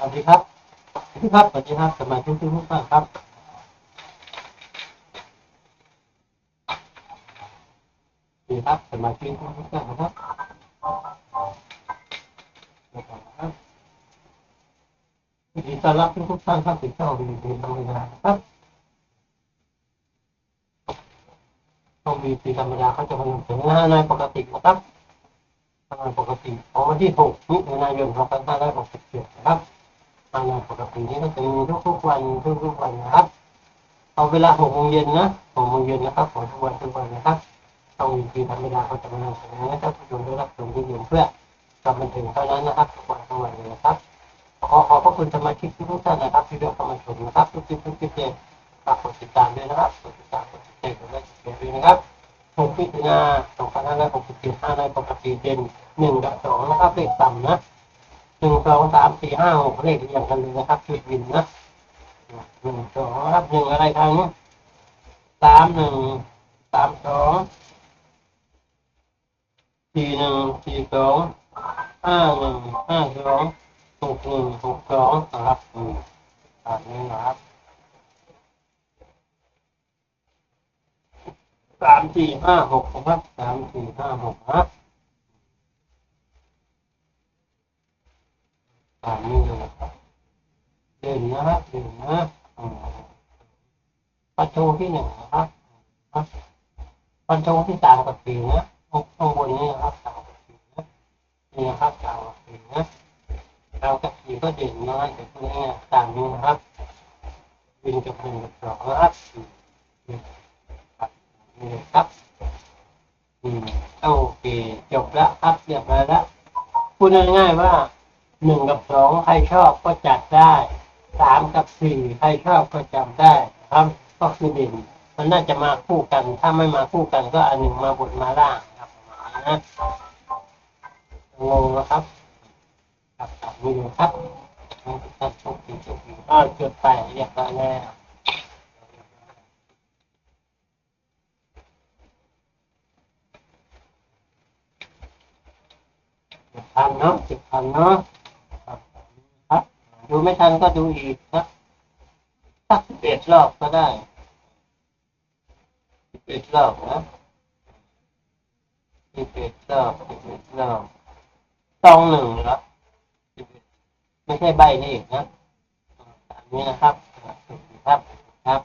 สวัสดีครับสวัสดีครับสวัสดีครับสมาชิกทุกท่านครับสวัสดีครับสมาชิกทุกท่านครับครับยินดีต้อนรับทุกท่านครับถึงช่องดีดีธรรมดาครับช่องดีดีธรรมดาเขาจะมานำเสนอในปกตินะครับในปกติของวันที่6มิถุนายน2567นะครับ ทางานปกตินี้ก็จะมีทุกๆวันทุกๆวันนะครับ เอาเวลาหกโมงเย็นนะหกโมงเย็นนะครับของทุกวันทุกวันนะครับต้องมีทีธรรมดาเขาจะมานำเสนอให้ท่านผู้ชมได้รับชมที่ยู่เพื่อความบันเทิงเท่านั้นนะครับทุกวันทุกวันเลยนะครับขอขอบพระคุณสมาชิกทุกท่านนะครับ ที่เลือกเข้ามาชมนะครับทุกคลิปทุกคลิปเลยฝากกดติดตามด้วยนะครับกดติดตามกดติดตามกดไลค์กดแชร์ด้วยนะครับหกพิจารณาสองพันห้าร้อยหกสิบเจ็ดห้าในปกติเด่นหนึ่งกับสองนะครับเลขต่ำนะ หนึ่งสองสามสี่ห้าหกเลขเรียงกันเลยนะครับชุดวินนะหนึ่งสองครับหนึ่งอะไรครั้สามหนึ่งสามสองสี่หนึ่งสี่สองห้าหนึ่งห้าสองหกหนึ่งหกสองนะครับอืมตามนี้นะครับสามสี่ห้าหกครับสามสี่ห้าหกครับ เด่นนะครับเด่นนะปัจจุที่หนึ่งนะครับครับปัจจุที่สามกับสี่นะข้างบนนี้นะครับสามกับสี่นะนี่นะครับสามกับสี่นะเรากับสี่ก็เด่นน้อยแต่พวกนี้ตามนี้นะครับวินกับหนึ่งกับสองนะครับนี่ครับนี่ครับอืมโอเคจบแล้วครับเรียบร้อยแล้วพูดง่ายๆว่า หนึ่งกับสองใครชอบก็จัดได้สามกับสี่ใครชอบก็จำได้ครับก็คือเด่นมันน่าจะมาคู่กัน ถ้าไม่มาคู่กันก็อันหนึ่งมาบนมาล่างครับประมานะงงนะครับครับครับนี่เลยครับตัดโชคดีโชคดีก็จุดไปเรียบร้อยแล้วเจ็ดพันเนาะเจ็ดพันเนาะ ดูไม่ทันก็ดูอีกนะสักสิบเอ็ดรอบก็ได้สิบเอ็ดรอบนะสิบเอ็ดรอบสิบเอ็ดรอบตองหนึ่งครับสิบเอ็ดไม่ใช่ใบนี่นะอันนี้นะครับครับครับ